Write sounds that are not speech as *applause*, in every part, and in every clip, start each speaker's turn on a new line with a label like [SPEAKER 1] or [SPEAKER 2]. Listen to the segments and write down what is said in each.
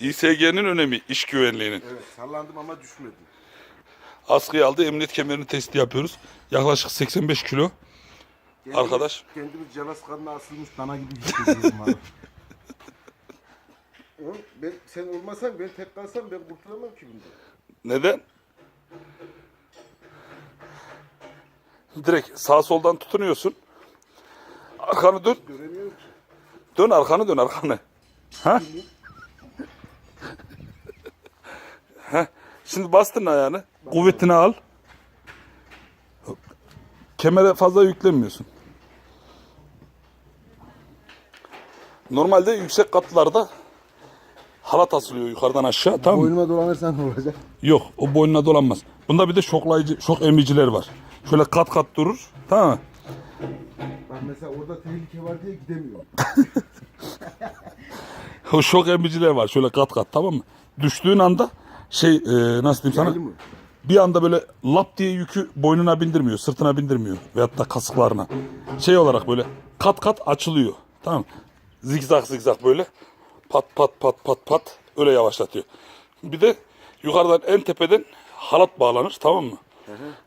[SPEAKER 1] İSG'nin önemi iş güvenliğinin.
[SPEAKER 2] Evet sallandım ama düşmedim.
[SPEAKER 1] Askıya aldı emniyet kemerini testi yapıyoruz. Yaklaşık 85 kilo.
[SPEAKER 2] Kendimiz-
[SPEAKER 1] Arkadaş.
[SPEAKER 2] Kendimiz calaskanına asılmış dana gibi hissediyorum abi. *laughs* Oğlum ben, sen olmasan ben tek kalsam ben kurtulamam ki bundan.
[SPEAKER 1] Neden? Direkt sağ soldan tutunuyorsun. Arkanı dön.
[SPEAKER 2] Göremiyorum ki.
[SPEAKER 1] Dön arkanı dön arkanı. Ha? ha? Şimdi bastın ayağını. Kuvvetini al. Kemere fazla yüklemiyorsun. Normalde yüksek katlarda halat asılıyor yukarıdan aşağı tamam mı?
[SPEAKER 2] Boynuma dolanırsan ne olacak?
[SPEAKER 1] Yok o boynuna dolanmaz. Bunda bir de şoklayıcı, şok emiciler var. Şöyle kat kat durur. Tamam mı?
[SPEAKER 2] Bak mesela orada tehlike var diye gidemiyorum. *laughs*
[SPEAKER 1] O şok emiciler var şöyle kat kat tamam mı? Düştüğün anda şey e, nasıl diyeyim sana? Bir anda böyle lap diye yükü boynuna bindirmiyor, sırtına bindirmiyor veyahut da kasıklarına. Şey olarak böyle kat kat açılıyor. Tamam mı? Zigzag zigzag böyle pat pat pat pat pat öyle yavaşlatıyor. Bir de yukarıdan en tepeden halat bağlanır tamam mı?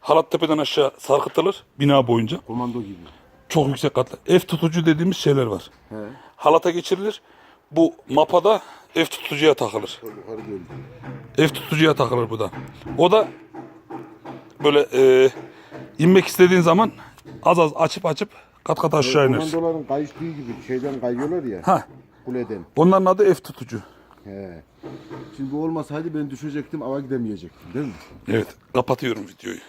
[SPEAKER 1] Halat tepeden aşağı sarkıtılır bina boyunca.
[SPEAKER 2] Komando gibi.
[SPEAKER 1] Çok yüksek katlı. F tutucu dediğimiz şeyler var.
[SPEAKER 2] He.
[SPEAKER 1] Halata geçirilir. Bu mapada F tutucuya takılır. F tutucuya takılır bu da. O da böyle e, inmek istediğin zaman az az açıp açıp kat kat aşağı inersin.
[SPEAKER 2] Komandoların kayıştığı gibi şeyden kayıyorlar ya.
[SPEAKER 1] Ha.
[SPEAKER 2] Kuleden.
[SPEAKER 1] Onların adı F tutucu.
[SPEAKER 2] He. Şimdi bu olmasaydı ben düşecektim ava gidemeyecektim değil mi?
[SPEAKER 1] Evet kapatıyorum videoyu.